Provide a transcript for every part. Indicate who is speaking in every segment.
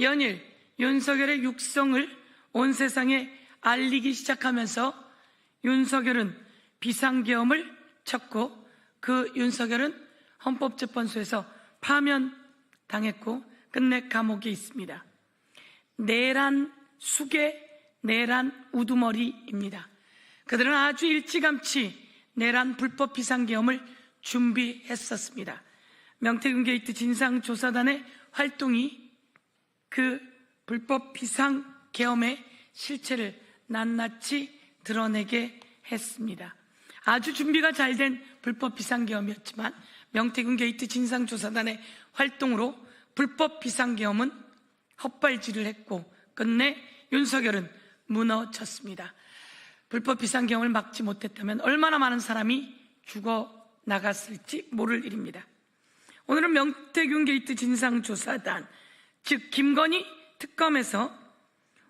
Speaker 1: 연일 윤석열의 육성을 온 세상에 알리기 시작하면서 윤석열은 비상계엄을 쳤고 그 윤석열은 헌법재판소에서 파면당했고 끝내 감옥에 있습니다. 내란 수계, 내란 우두머리입니다. 그들은 아주 일찌감치 내란 불법 비상계엄을 준비했었습니다. 명태균 게이트 진상조사단의 활동이 그 불법 비상 계엄의 실체를 낱낱이 드러내게 했습니다. 아주 준비가 잘 된 불법 비상 계엄이었지만 명태균 게이트 진상조사단의 활동으로 불법 비상 계엄은 헛발질을 했고 끝내 윤석열은 무너졌습니다. 불법 비상 계엄을 막지 못했다면 얼마나 많은 사람이 죽어 나갔을지 모를 일입니다. 오늘은 명태균 게이트 진상조사단, 즉 김건희 특검에서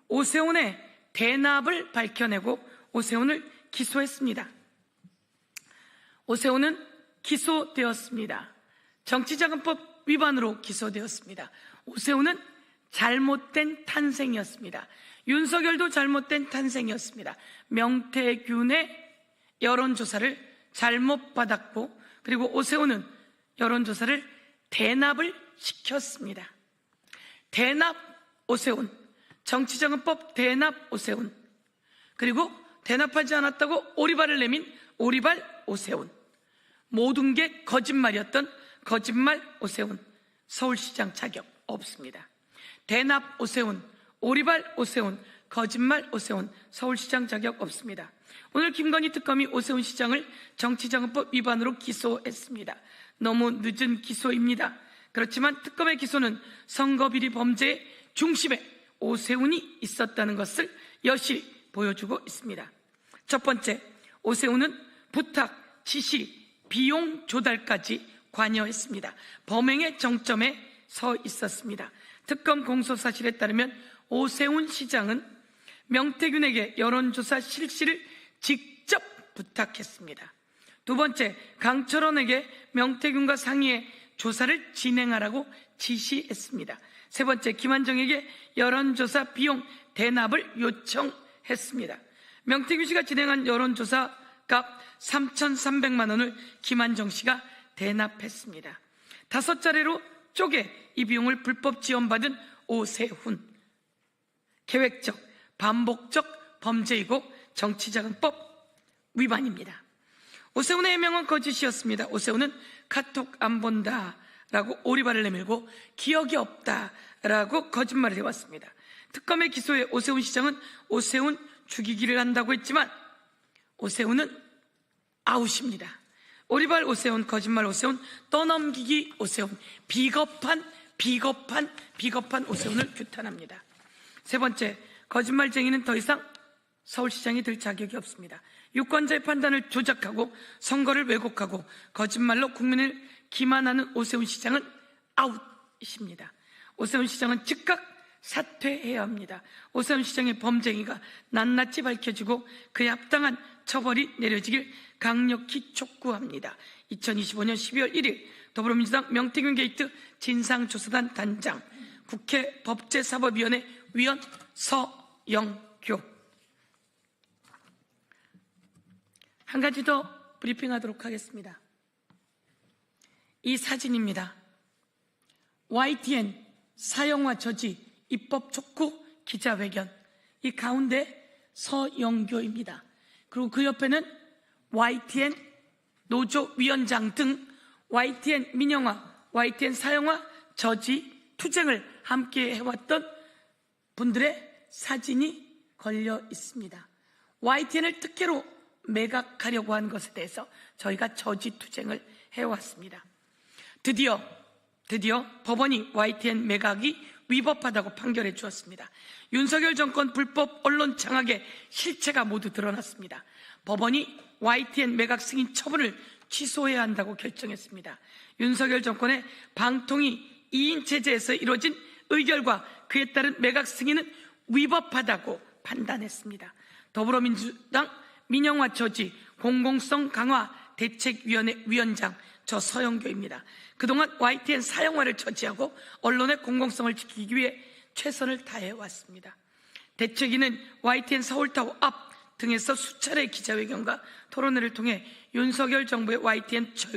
Speaker 1: 오세훈의 대납을 밝혀내고 오세훈을 기소했습니다. 오세훈은 기소되었습니다. 정치자금법 위반으로 기소되었습니다. 오세훈은 잘못된 탄생이었습니다. 윤석열도 잘못된 탄생이었습니다. 명태균의 여론조사를 잘못 받았고 그리고 오세훈은 여론조사를 대납을 시켰습니다. 대납 오세훈, 정치자금법 대납 오세훈, 그리고 대납하지 않았다고 오리발을 내민 오리발 오세훈. 모든 게 거짓말이었던 거짓말 오세훈. 서울시장 자격 없습니다. 대납 오세훈, 오리발 오세훈, 거짓말 오세훈, 서울시장 자격 없습니다. 오늘 김건희 특검이 오세훈 시장을 정치자금법 위반으로 기소했습니다. 너무 늦은 기소입니다. 그렇지만 특검의 기소는 선거비리 범죄의 중심에 오세훈이 있었다는 것을 여실히 보여주고 있습니다. 첫 번째, 오세훈은 부탁, 지시, 비용 조달까지 관여했습니다. 범행의 정점에 서 있었습니다. 특검 공소 사실에 따르면 오세훈 시장은 명태균에게 여론조사 실시를 직접 부탁했습니다. 두 번째, 강철원에게 명태균과 상의해 조사를 진행하라고 지시했습니다. 세 번째, 김한정에게 여론조사 비용 대납을 요청했습니다. 명태균 씨가 진행한 여론조사 값 3,300만 원을 김한정 씨가 대납했습니다. 다섯 차례로 쪼개 이 비용을 불법 지원받은 오세훈. 계획적, 반복적 범죄이고 정치자금법 위반입니다. 오세훈의 해명은 거짓이었습니다. 오세훈은 카톡 안 본다 라고 오리발을 내밀고 기억이 없다 라고 거짓말을 해왔습니다. 특검의 기소에 오세훈 시장은 오세훈 죽이기를 한다고 했지만 오세훈은 아웃입니다. 오리발 오세훈, 거짓말 오세훈, 떠넘기기 오세훈, 비겁한, 비겁한, 비겁한 오세훈을 규탄합니다. 세 번째, 거짓말쟁이는 더 이상 서울시장이 될 자격이 없습니다. 유권자의 판단을 조작하고 선거를 왜곡하고 거짓말로 국민을 기만하는 오세훈 시장은 아웃입니다. 오세훈 시장은 즉각 사퇴해야 합니다. 오세훈 시장의 범죄행위가 낱낱이 밝혀지고 그에 합당한 처벌이 내려지길 강력히 촉구합니다. 2025년 12월 1일 더불어민주당 명태균 게이트 진상조사단 단장 국회 법제사법위원회 위원 서영교 한 가지 더 브리핑하도록 하겠습니다. 이 사진입니다. YTN 사형화 저지 입법 촉구 기자회견 이 가운데 서영교입니다. 그리고 그 옆에는 YTN 노조 위원장 등 YTN 민영화, YTN 사형화 저지 투쟁을 함께 해왔던 분들의 사진이 걸려 있습니다. YTN을 특혜로 매각하려고 한 것에 대해서 저희가 저지 투쟁을 해왔습니다. 드디어 드디어 법원이 YTN 매각이 위법하다고 판결해 주었습니다. 윤석열 정권 불법 언론 장악의 실체가 모두 드러났습니다. 법원이 YTN 매각 승인 처분을 취소해야 한다고 결정했습니다. 윤석열 정권의 방통위 2인 체제에서 이루어진 의결과 그에 따른 매각 승인은 위법하다고 판단했습니다. 더불어민주당 민영화 처지 공공성 강화 대책위원회 위원장 저 서영교입니다. 그동안 YTN 사형화를 처지하고 언론의 공공성을 지키기 위해 최선을 다해 왔습니다. 대책위는 YTN 서울타워 앞 등에서 수차례 기자회견과 토론회를 통해 윤석열 정부의 YTN 저-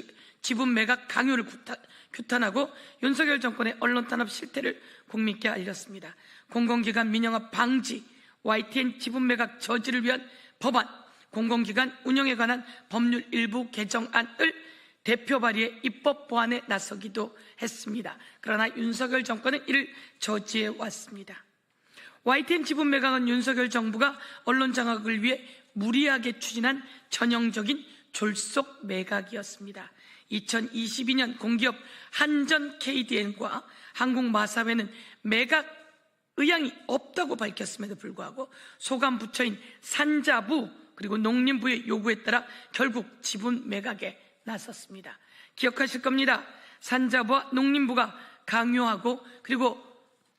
Speaker 1: 지분 매각 강요를 규탄하고 윤석열 정권의 언론 탄압 실태를 국민께 알렸습니다. 공공기관 민영화 방지, YTN 지분 매각 저지를 위한 법안, 공공기관 운영에 관한 법률 일부 개정안을 대표 발의해 입법 보완에 나서기도 했습니다. 그러나 윤석열 정권은 이를 저지해 왔습니다. YTN 지분 매각은 윤석열 정부가 언론 장악을 위해 무리하게 추진한 전형적인 졸속 매각이었습니다. 2022년 공기업 한전 KDN과 한국마사회는 매각 의향이 없다고 밝혔음에도 불구하고 소관 부처인 산자부 그리고 농림부의 요구에 따라 결국 지분 매각에 나섰습니다. 기억하실 겁니다. 산자부와 농림부가 강요하고 그리고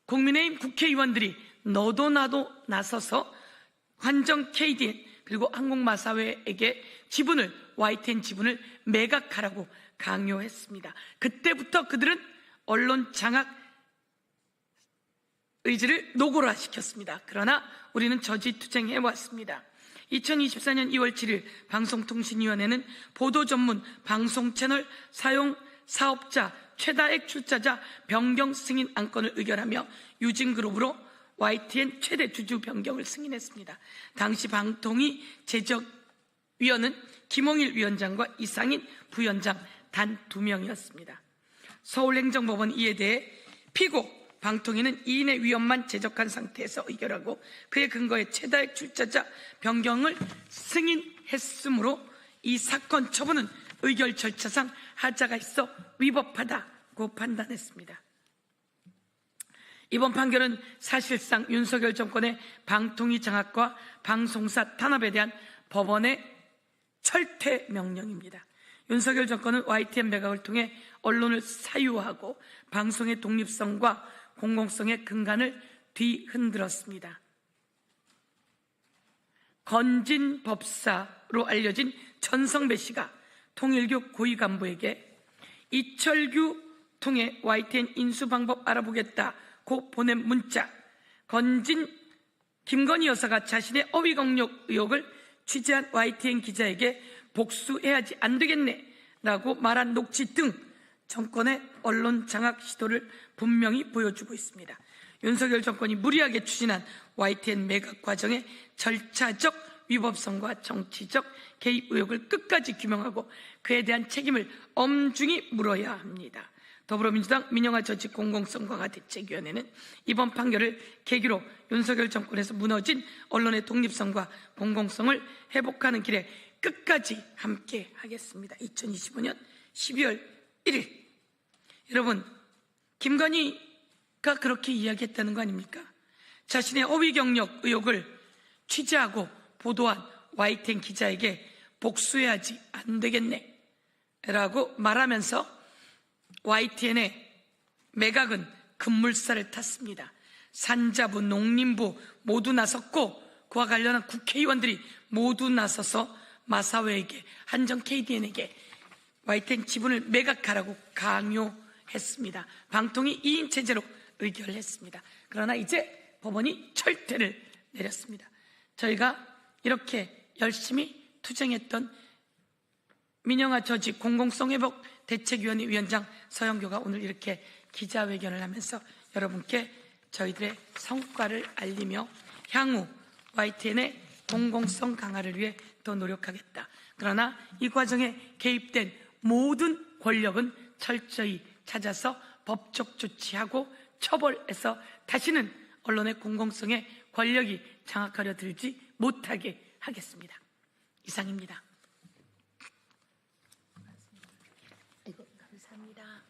Speaker 1: 국민의힘 국회의원들이 너도 나도 나서서 환정 KDN 그리고 한국마사회에게 지분을 YTN 지분을 매각하라고 강요했습니다. 그때부터 그들은 언론 장악 의지를 노골화시켰습니다. 그러나 우리는 저지투쟁해 왔습니다. 2024년 2월 7일 방송통신위원회는 보도 전문 방송 채널 사용 사업자 최다액 출자자 변경 승인 안건을 의결하며 유진그룹으로 YTN 최대 주주 변경을 승인했습니다. 당시 방통위 제적위원은 김홍일 위원장과 이상인 부위원장 단 두 명이었습니다. 서울행정법원 이에 대해 피고 방통위는 이인의 위원만 제적한 상태에서 의결하고 그의 근거에 최다액 출자자 변경을 승인했으므로 이 사건 처분은 의결 절차상 하자가 있어 위법하다고 판단했습니다. 이번 판결은 사실상 윤석열 정권의 방통위 장악과 방송사 탄압에 대한 법원의 철퇴 명령입니다. 윤석열 정권은 YTN 매각을 통해 언론을 사유하고 방송의 독립성과 공공성의 근간을 뒤흔들었습니다. 건진 법사로 알려진 전성배 씨가 통일교 고위 간부에게 이철규 통해 YTN 인수 방법 알아보겠다고 보낸 문자 건진 김건희 여사가 자신의 어휘 공격 의혹을 취재한 YTN 기자에게 복수해야지 안 되겠네 라고 말한 녹취 등 정권의 언론 장악 시도를 분명히 보여주고 있습니다. 윤석열 정권이 무리하게 추진한 YTN 매각 과정의 절차적 위법성과 정치적 개입 의혹을 끝까지 규명하고 그에 대한 책임을 엄중히 물어야 합니다. 더불어민주당 민영화 조직 공공성과가 대책위원회는 이번 판결을 계기로 윤석열 정권에서 무너진 언론의 독립성과 공공성을 회복하는 길에 끝까지 함께 하겠습니다. 2025년 12월 1일 여러분 김건희가 그렇게 이야기했다는 거 아닙니까? 자신의 어휘 경력 의혹을 취재하고 보도한 YTN 기자에게 복수해야지 안 되겠네 라고 말하면서 YTN의 매각은 급물살을 탔습니다. 산자부, 농림부 모두 나섰고 그와 관련한 국회의원들이 모두 나서서 마사회에게 한정 KDN에게 YTN 지분을 매각하라고 강요 했습니다. 방통위 2인 체제로 의결했습니다. 그러나 이제 법원이 철퇴를 내렸습니다. 저희가 이렇게 열심히 투쟁했던 민영화 저지 공공성 회복 대책위원회 위원장 서영교가 오늘 이렇게 기자회견을 하면서 여러분께 저희들의 성과를 알리며 향후 YTN의 공공성 강화를 위해 더 노력하겠다. 그러나 이 과정에 개입된 모든 권력은 철저히 찾아서 법적 조치하고 처벌해서 다시는 언론의 공공성에 권력이 장악하려 들지 못하게 하겠습니다. 이상입니다. 이고 감사합니다.